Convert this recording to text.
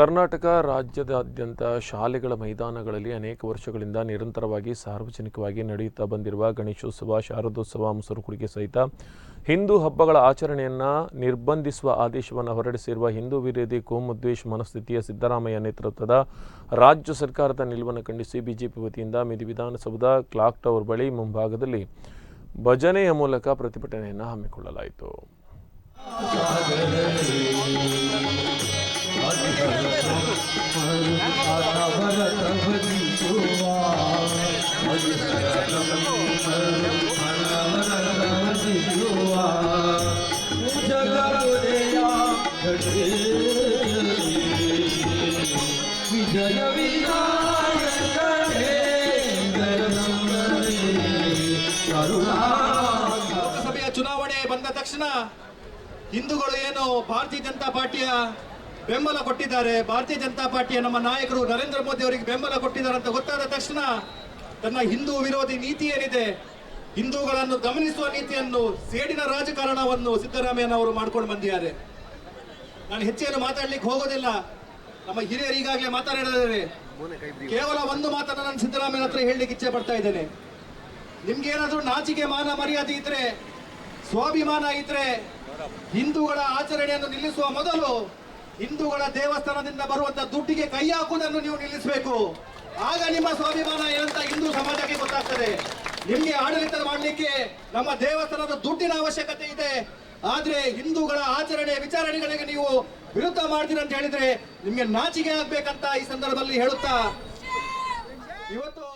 ಕರ್ನಾಟಕ ರಾಜ್ಯದಾದ್ಯಂತ ಶಾಲೆಗಳ ಮೈದಾನಗಳಲ್ಲಿ ಅನೇಕ ವರ್ಷಗಳಿಂದ ನಿರಂತರವಾಗಿ ಸಾರ್ವಜನಿಕವಾಗಿ ನಡೆಯುತ್ತಾ ಬಂದಿರುವ ಗಣೇಶೋತ್ಸವ, ಶಾರದೋತ್ಸವ ಮುಸುರುಕುಡಿಗೆ ಸಹಿತ ಹಿಂದೂ ಹಬ್ಬಗಳ ಆಚರಣೆಯನ್ನು ನಿರ್ಬಂಧಿಸುವ ಆದೇಶವನ್ನು ಹೊರಡಿಸಿರುವ ಹಿಂದೂ ವಿರೋಧಿ ಕೋಮುದ್ವೇಷ ಮನಸ್ಥಿತಿಯ ಸಿದ್ದರಾಮಯ್ಯ ನೇತೃತ್ವದ ರಾಜ್ಯ ಸರ್ಕಾರದ ನಿಲುವನ್ನು ಖಂಡಿಸಿ ಬಿಜೆಪಿ ವತಿಯಿಂದ ಮಿದಿ ವಿಧಾನಸೌಧ ಕ್ಲಾಕ್ ಟವರ್ ಬಳಿ ಮುಂಭಾಗದಲ್ಲಿ ಭಜನೆಯ ಮೂಲಕ ಪ್ರತಿಭಟನೆಯನ್ನು ಹಮ್ಮಿಕೊಳ್ಳಲಾಯಿತು. ವಿಜಯ ಲೋಕಸಭೆಯ ಚುನಾವಣೆ ಬಂದ ತಕ್ಷಣ ಹಿಂದೂಗಳು ಏನು ಭಾರತೀಯ ಜನತಾ ಪಾರ್ಟಿಯ ಬೆಂಬಲ ಕೊಟ್ಟಿದ್ದಾರೆ. ಭಾರತೀಯ ಜನತಾ ಪಾರ್ಟಿಯ ನಮ್ಮ ನಾಯಕರು ನರೇಂದ್ರ ಮೋದಿ ಅವರಿಗೆ ಬೆಂಬಲ ಕೊಟ್ಟಿದ್ದಾರೆ ಅಂತ ಗೊತ್ತಾದ ತಕ್ಷಣ ತನ್ನ ಹಿಂದೂ ವಿರೋಧಿ ನೀತಿ ಏನಿದೆ, ಹಿಂದೂಗಳನ್ನು ಗಮನಿಸುವ ನೀತಿಯನ್ನು ಸೇಡಿನ ರಾಜಕಾರಣವನ್ನು ಸಿದ್ದರಾಮಯ್ಯನವರು ಮಾಡ್ಕೊಂಡು ಬಂದಿದ್ದಾರೆ. ನಾನು ಹೆಚ್ಚೇನು ಮಾತಾಡ್ಲಿಕ್ಕೆ ಹೋಗೋದಿಲ್ಲ. ನಮ್ಮ ಹಿರಿಯರು ಈಗಾಗಲೇ ಕೇವಲ ಒಂದು ಮಾತನ್ನು ನಾನು ಸಿದ್ದರಾಮಯ್ಯ ಹತ್ರ ಹೇಳಲಿಕ್ಕೆ ಇಚ್ಛೆ ಪಡ್ತಾ ಇದ್ದೇನೆ. ನಿಮ್ಗೆ ಏನಾದ್ರೂ ನಾಚಿಕೆ ಮಾನ ಮರ್ಯಾದೆ ಇದ್ರೆ, ಸ್ವಾಭಿಮಾನ ಇದ್ರೆ, ಹಿಂದೂಗಳ ಆಚರಣೆಯನ್ನು ನಿಲ್ಲಿಸುವ ಮೊದಲು ಹಿಂದೂಗಳ ದೇವಸ್ಥಾನದಿಂದ ಬರುವಂತ ದುಡ್ಡಿಗೆ ಕೈ ಹಾಕುವುದನ್ನು ನೀವು ನಿಲ್ಲಿಸಬೇಕು. ಆಗ ನಿಮ್ಮ ಸ್ವಾಭಿಮಾನ ಏನಂತ ಹಿಂದೂ ಸಮಾಜಕ್ಕೆ ಗೊತ್ತಾಗ್ತದೆ. ನಿಮಗೆ ಆಡಳಿತ ಮಾಡಲಿಕ್ಕೆ ನಮ್ಮ ದೇವಸ್ಥಾನದ ದುಡ್ಡಿನ ಅವಶ್ಯಕತೆ ಇದೆ. ಆದ್ರೆ ಹಿಂದೂಗಳ ಆಚರಣೆ ವಿಚಾರಣೆಗಳಿಗೆ ನೀವು ವಿರುದ್ಧ ಮಾಡ್ತೀರ ಅಂತ ಹೇಳಿದ್ರೆ ನಿಮ್ಗೆ ನಾಚಿಕೆ ಆಗ್ಬೇಕಂತ ಈ ಸಂದರ್ಭದಲ್ಲಿ ಹೇಳುತ್ತಾ? ಇವತ್ತು